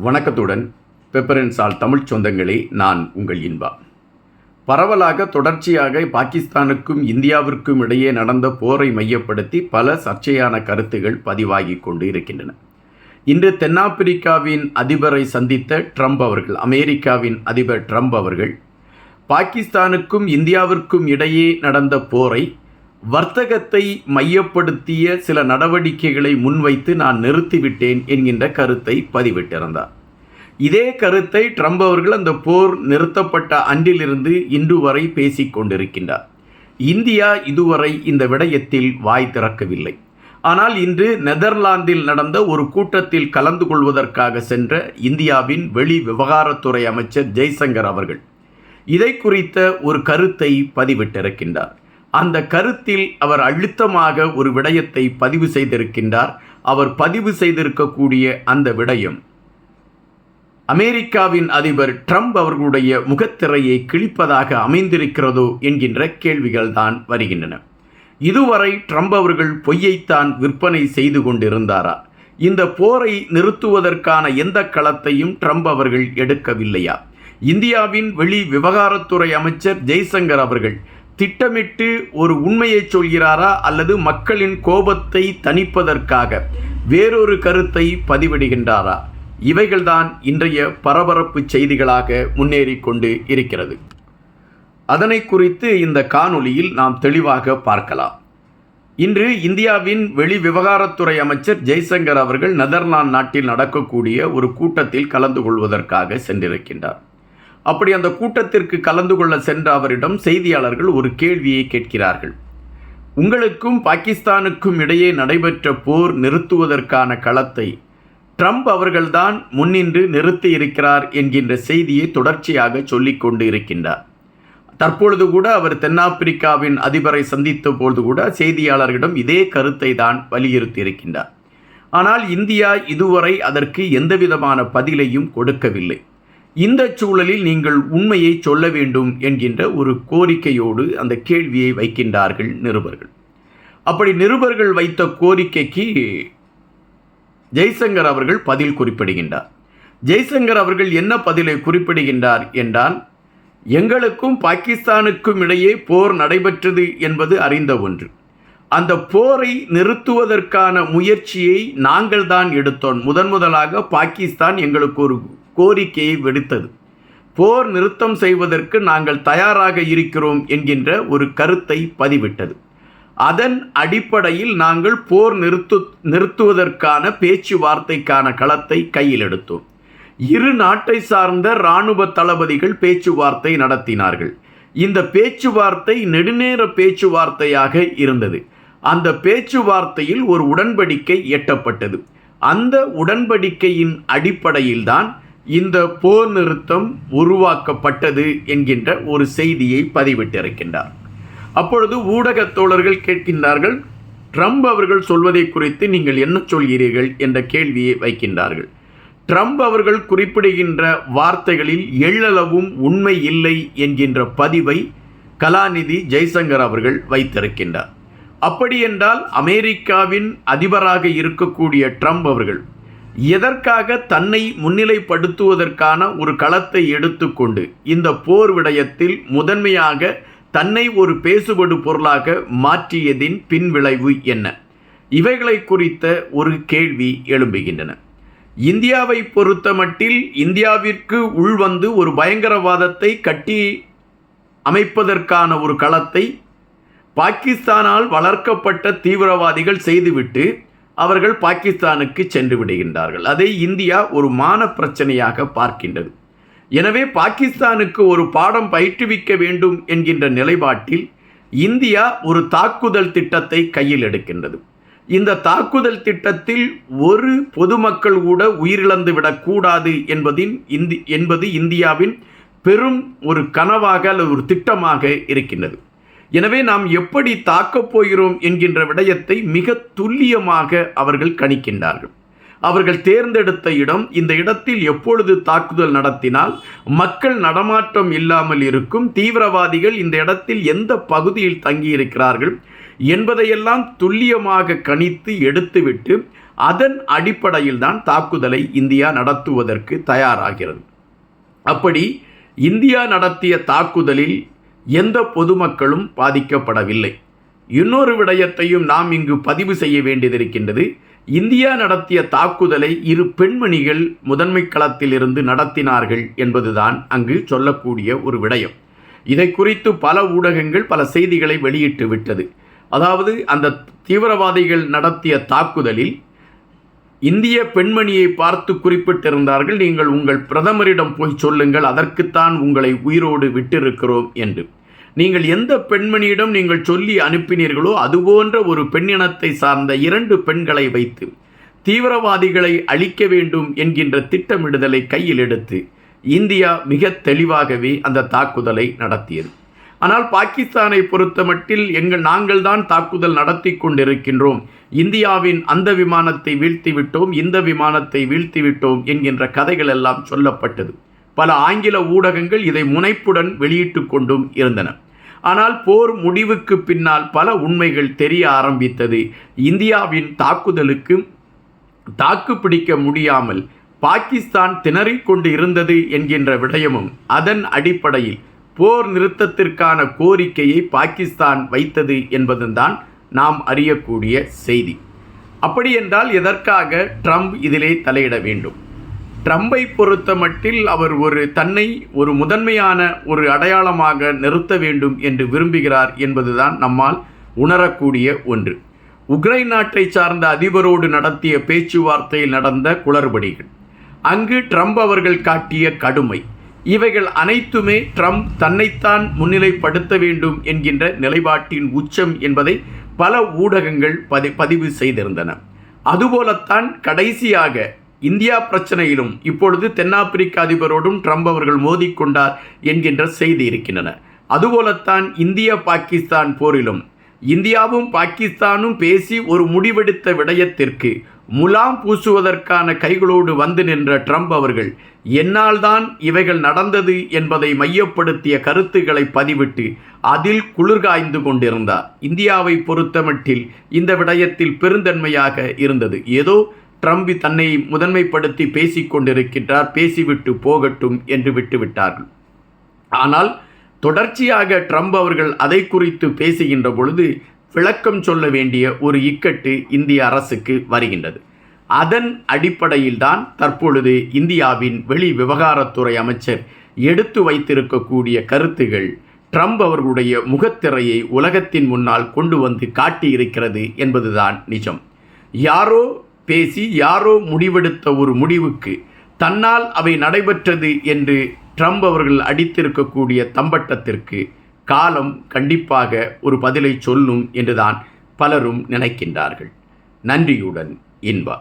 வணக்கத்துடன் பெப்பரன் சால் தமிழ்ச் சொந்தங்களே நான் உங்கள் இன்பா. பரவலாக தொடர்ச்சியாக பாகிஸ்தானுக்கும் இந்தியாவிற்கும் இடையே நடந்த போரை மையப்படுத்தி பல சர்ச்சையான கருத்துகள் பதிவாகி கொண்டு இருக்கின்றன இன்று தென்னாப்பிரிக்காவின் அதிபரை சந்தித்த ட்ரம்ப் அவர்கள் அமெரிக்காவின் அதிபர் ட்ரம்ப் அவர்கள் பாகிஸ்தானுக்கும் இந்தியாவிற்கும் இடையே நடந்த போரை வர்த்தகத்தை மையப்படுத்திய சில நடவடிக்கைகளை முன்வைத்து நான் நிறுத்திவிட்டேன் என்கின்ற கருத்தை பதிவிட்டிருந்தார். இதே கருத்தை ட்ரம்ப் அவர்கள் அந்த போர் நிறுத்தப்பட்ட அன்றிலிருந்து இன்று வரை பேசிக் கொண்டிருக்கின்றார். இந்தியா இதுவரை இந்த விடயத்தில் வாய் திறக்கவில்லை. ஆனால் இன்று நெதர்லாந்தில் நடந்த ஒரு கூட்டத்தில் கலந்து கொள்வதற்காக சென்ற இந்தியாவின் வெளி விவகாரத்துறை அமைச்சர் ஜெய்சங்கர் அவர்கள் இதை குறித்த ஒரு கருத்தை பதிவிட்டிருக்கின்றார். அந்த கருத்தில் அவர் அழுத்தமாக ஒரு விடயத்தை பதிவு செய்திருக்கின்றார். அவர் பதிவு செய்திருக்கக்கூடிய அந்த விடயம். அமெரிக்காவின் அதிபர் ட்ரம்ப் அவர்களுடைய முகத்திரையை கிழிப்பதாக அமைந்திருக்கிறதோ என்கின்ற கேள்விகள் தான் வருகின்றன. இதுவரை ட்ரம்ப் அவர்கள் பொய்யைத்தான் விற்பனை செய்து கொண்டிருந்தாரா? இந்த போரை நிறுத்துவதற்கான எந்த களத்தையும் ட்ரம்ப் அவர்கள் எடுக்கவில்லையா? இந்தியாவின் வெளி விவகாரத்துறை அமைச்சர் ஜெய்சங்கர் அவர்கள் திட்டமிட்டு ஒரு உண்மையை சொல்கிறாரா அல்லது மக்களின் கோபத்தை தணிப்பதற்காக வேறொரு கருத்தை பதிவிடுகின்றாரா? இவைகள்தான் இன்றைய பரபரப்பு செய்திகளாக முன்னேறி கொண்டு இருக்கிறது. அதனை குறித்து இந்த காணொளியில் நாம் தெளிவாக பார்க்கலாம். இன்று இந்தியாவின் வெளி விவகாரத்துறை அமைச்சர் ஜெய்சங்கர் அவர்கள் நெதர்லாந்து நாட்டில் நடக்கக்கூடிய ஒரு கூட்டத்தில் கலந்து கொள்வதற்காக சென்றிருக்கின்றார். அப்படி அந்த கூட்டத்திற்கு கலந்து கொள்ள சென்ற அவரிடம் செய்தியாளர்கள் ஒரு கேள்வியை கேட்கிறார்கள். உங்களுக்கும் பாகிஸ்தானுக்கும் இடையே நடைபெற்ற போர் நிறுத்துவதற்கான களத்தை ட்ரம்ப் அவர்கள்தான் முன்னின்று நிறுத்தி இருக்கிறார் என்கின்ற செய்தியை தொடர்ச்சியாக சொல்லிக் கொண்டு இருக்கின்றார் தற்பொழுது கூட அவர் தென்னாப்பிரிக்காவின் அதிபரை சந்தித்த பொழுது கூட செய்தியாளர்களிடம் இதே கருத்தை தான் வலியுறுத்தி இருக்கின்றார் ஆனால் இந்தியா இதுவரை அதற்கு எந்தவிதமான பதிலையும் கொடுக்கவில்லை. இந்த சூழலில் நீங்கள் உண்மையை சொல்ல வேண்டும் என்கின்ற ஒரு கோரிக்கையோடு அந்த கேள்வியை வைக்கின்றார்கள் நிருபர்கள். அப்படி நிருபர்கள் வைத்த கோரிக்கைக்கு ஜெய்சங்கர் அவர்கள் பதில் குறிப்பிடுகின்றார். ஜெய்சங்கர் அவர்கள் என்ன பதிலை குறிப்பிடுகின்றார் என்றால் எங்களுக்கும் பாகிஸ்தானுக்கும் இடையே போர் நடைபெற்றது என்பது அறிந்த ஒன்று. அந்த போரை நிறுத்துவதற்கான முயற்சியை நாங்கள் தான் எடுத்தோம். முதன் முதலாக பாகிஸ்தான் எங்களுக்கு ஒரு கோரிக்கையை விடுத்தது. போர் நிறுத்தம் செய்வதற்கு நாங்கள் தயாராக இருக்கிறோம் என்கின்ற ஒரு கருத்தை பதிவிட்டது. அதன் அடிப்படையில் நாங்கள் போர் நிறுத்து நிறுத்துவதற்கான பேச்சுவார்த்தைக்கான களத்தை கையில் எடுத்தோம். இரு நாட்டை சார்ந்த இராணுவ தளபதிகள் பேச்சுவார்த்தை நடத்தினார்கள். இந்த பேச்சுவார்த்தை நெடுநேர பேச்சுவார்த்தையாக இருந்தது. அந்த பேச்சுவார்த்தையில் ஒரு உடன்படிக்கை எட்டப்பட்டது. அந்த உடன்படிக்கையின் அடிப்படையில்தான் இந்த போர் நிறுத்தம் உருவாக்கப்பட்டது என்கின்ற ஒரு செய்தியை பதிவிட்டிருக்கின்றார். அப்பொழுது ஊடகத் தோழர்கள் கேட்கின்றார்கள் ட்ரம்ப் அவர்கள் சொல்வதை குறித்து நீங்கள் என்ன சொல்கிறீர்கள்? என்ற கேள்வியை வைக்கின்றார்கள். ட்ரம்ப் அவர்கள் குறிப்பிடுகின்ற வார்த்தைகளில் எள்ளளவும் உண்மை இல்லை என்கின்ற பதிவை கலாநிதி ஜெய்சங்கர் அவர்கள் வைத்திருக்கின்றார். அப்படியென்றால் அமெரிக்காவின் அதிபராக இருக்கக்கூடிய ட்ரம்ப் அவர்கள் எதற்காக தன்னை முன்னிலைப்படுத்துவதற்கான ஒரு களத்தை எடுத்துக்கொண்டு இந்த போர் விடயத்தில் முதன்மையாக தன்னை ஒரு பேசுபடு பொருளாக மாற்றியதின் பின்விளைவு என்ன? இவைகளை குறித்த ஒரு கேள்வி எழும்புகின்றன. இந்தியாவை பொறுத்தமட்டில் இந்தியாவிற்கு உள்வந்து ஒரு பயங்கரவாதத்தை கட்டி அமைப்பதற்கான ஒரு களத்தை பாகிஸ்தானால் வளர்க்கப்பட்ட தீவிரவாதிகள் செய்துவிட்டு அவர்கள் பாகிஸ்தானுக்கு சென்று விடுகின்றார்கள். அதை இந்தியா ஒரு மான பிரச்சனையாக பார்க்கின்றது. எனவே பாகிஸ்தானுக்கு ஒரு பாடம் பயிற்றுவிக்க வேண்டும் என்கின்ற நிலைப்பாட்டில் இந்தியா ஒரு தாக்குதல் திட்டத்தை கையில் எடுக்கின்றது. இந்த தாக்குதல் திட்டத்தில் ஒரு பொதுமக்கள் கூட உயிரிழந்து விடக்கூடாது என்பதின் இந்தி என்பது இந்தியாவின் பெரும் ஒரு கனவாக அல்லது ஒரு திட்டமாக இருக்கின்றது. எனவே நாம் எப்படி தாக்கப் போகிறோம் என்கின்ற விடயத்தை மிக துல்லியமாக அவர்கள் கணிக்கின்றார்கள். அவர்கள் தேர்ந்தெடுத்த இடம் இந்த இடத்தில் எப்பொழுது தாக்குதல் நடத்தினால் மக்கள் நடமாட்டம் இல்லாமல் இருக்கும் தீவிரவாதிகள் இந்த இடத்தில் எந்த பகுதியில் தங்கியிருக்கிறார்கள் என்பதையெல்லாம் துல்லியமாக கணித்து எடுத்துவிட்டு அதன் அடிப்படையில் தான் தாக்குதலை இந்தியா நடத்துவதற்கு தயாராகிறது. அப்படி இந்தியா நடத்திய தாக்குதலில் எந்த பொதுமக்களும் பாதிக்கப்படவில்லை. இன்னொரு விடயத்தையும் நாம் இங்கு பதிவு செய்ய வேண்டியதிருக்கின்றது இந்தியா நடத்திய தாக்குதலை இரு பெண்மணிகள் முதன்மை களத்திலிருந்து நடத்தினார்கள் என்பதுதான் அங்கு சொல்லக்கூடிய ஒரு விடயம். இதை குறித்து பல ஊடகங்கள் பல செய்திகளை வெளியிட்டு விட்டது. அதாவது அந்த தீவிரவாதிகள் நடத்திய தாக்குதலில் இந்திய பெண்மணியை பார்த்து குறிப்பிட்டிருந்தார்கள். நீங்கள் உங்கள் பிரதமரிடம் போய் சொல்லுங்கள் அதற்குத்தான் உங்களை உயிரோடு விட்டிருக்கிறோம் என்று. நீங்கள் எந்த பெண்மணியிடம் நீங்கள் சொல்லி அனுப்பினீர்களோ அதுபோன்ற ஒரு பெண்ணினத்தை சார்ந்த இரண்டு பெண்களை வைத்து தீவிரவாதிகளை அழிக்க வேண்டும் என்கின்ற திட்டமிடுதலை கையில் எடுத்து இந்தியா மிக தெளிவாகவே அந்த தாக்குதலை நடத்தியது. ஆனால் பாகிஸ்தானை பொறுத்தமட்டில் எங்கள் நாங்கள் தான் தாக்குதல் நடத்தி கொண்டிருக்கின்றோம். இந்தியாவின் அந்த விமானத்தை வீழ்த்திவிட்டோம் இந்த விமானத்தை வீழ்த்திவிட்டோம் என்கின்ற கதைகள் எல்லாம் சொல்லப்பட்டது. பல ஆங்கில ஊடகங்கள் இதை முனைப்புடன் வெளியிட்டு கொண்டும் இருந்தன. ஆனால் போர் முடிவுக்கு பின்னால் பல உண்மைகள் தெரிய ஆரம்பித்தது. இந்தியாவின் தாக்குதலுக்கு தாக்கு பிடிக்க முடியாமல் பாகிஸ்தான் திணறிக் கொண்டு இருந்தது என்கின்ற விடயமும் அதன் அடிப்படையில் போர் நிறுத்தத்திற்கான கோரிக்கையை பாகிஸ்தான் வைத்தது என்பதுதான் நாம் அறியக்கூடிய செய்தி. அப்படியென்றால் எதற்காக ட்ரம்ப் இதிலே தலையிட வேண்டும்? ட்ரம்பை பொறுத்த மட்டில் அவர் ஒரு தன்னை ஒரு முதன்மையான ஒரு அடையாளமாக நிறுத்த வேண்டும் என்று விரும்புகிறார் என்பதுதான் நம்மால் உணரக்கூடிய ஒன்று. உக்ரைன் நாட்டை சார்ந்த அதிபரோடு நடத்திய பேச்சுவார்த்தையில் நடந்த குளறுபடிகள். அங்கு ட்ரம்ப் அவர்கள் காட்டிய கடுமை. இவைகள் அனைத்துமே ட்ரம்ப் தன்னைத்தான் முன்னிலைப்படுத்த வேண்டும் என்கின்ற நிலைப்பாட்டின் உச்சம் என்பதை பல ஊடகங்கள் பதி பதிவு செய்திருந்தன. அதுபோலத்தான் கடைசியாக இந்தியா பிரச்சனையிலும் இப்பொழுது தென்னாப்பிரிக்க அதிபரோடும் ட்ரம்ப் அவர்கள் மோதிக்கொண்டார் என்கின்ற செய்தி இருக்கின்றன. அதுபோலத்தான் இந்திய பாகிஸ்தான் போரிலும். இந்தியாவும் பாகிஸ்தானும் பேசி ஒரு முடிவெடுத்த விடயத்திற்கு முலாம் பூசுவதற்கான கைகளோடு வந்து நின்ற ட்ரம்ப் அவர்கள் என்னால் தான் இவைகள் நடந்தது என்பதை மையப்படுத்திய கருத்துக்களை பதிவிட்டு அதில் குளிர்காய்ந்து கொண்டிருந்தார். இந்தியாவை பொறுத்தமட்டில் இந்த விடயத்தில் பெருந்தன்மையாக இருந்தது. ஏதோ ட்ரம்ப் தன்னை முதன்மைப்படுத்தி பேசிக்கொண்டிருக்கின்றார் பேசிவிட்டு போகட்டும் என்று விட்டுவிட்டார்கள். ஆனால் தொடர்ச்சியாக ட்ரம்ப் அவர்கள் அதை குறித்து பேசுகின்ற பொழுது விளக்கம் சொல்ல வேண்டிய ஒரு இக்கட்டு இந்திய அரசுக்கு வருகின்றது. அதன் அடிப்படையில்தான் தற்பொழுது இந்தியாவின் வெளி விவகாரத்துறை அமைச்சர் எடுத்து வைத்திருக்கக்கூடிய கருத்துகள் ட்ரம்ப் அவர்களுடைய முகத்திரையை உலகத்தின் முன்னால் கொண்டு வந்து காட்டியிருக்கிறது என்பதுதான் நிஜம். யாரோ பேசி யாரோ முடிவெடுத்த ஒரு முடிவுக்கு தன்னால் அவை நடைபெற்றது என்று ட்ரம்ப் அவர்கள் அடித்திருக்கக்கூடிய தம்பட்டத்திற்கு காலம் கண்டிப்பாக ஒரு பதிலை சொல்லும் என்றுதான் பலரும் நினைக்கின்றார்கள். நன்றியுடன் இன்பா.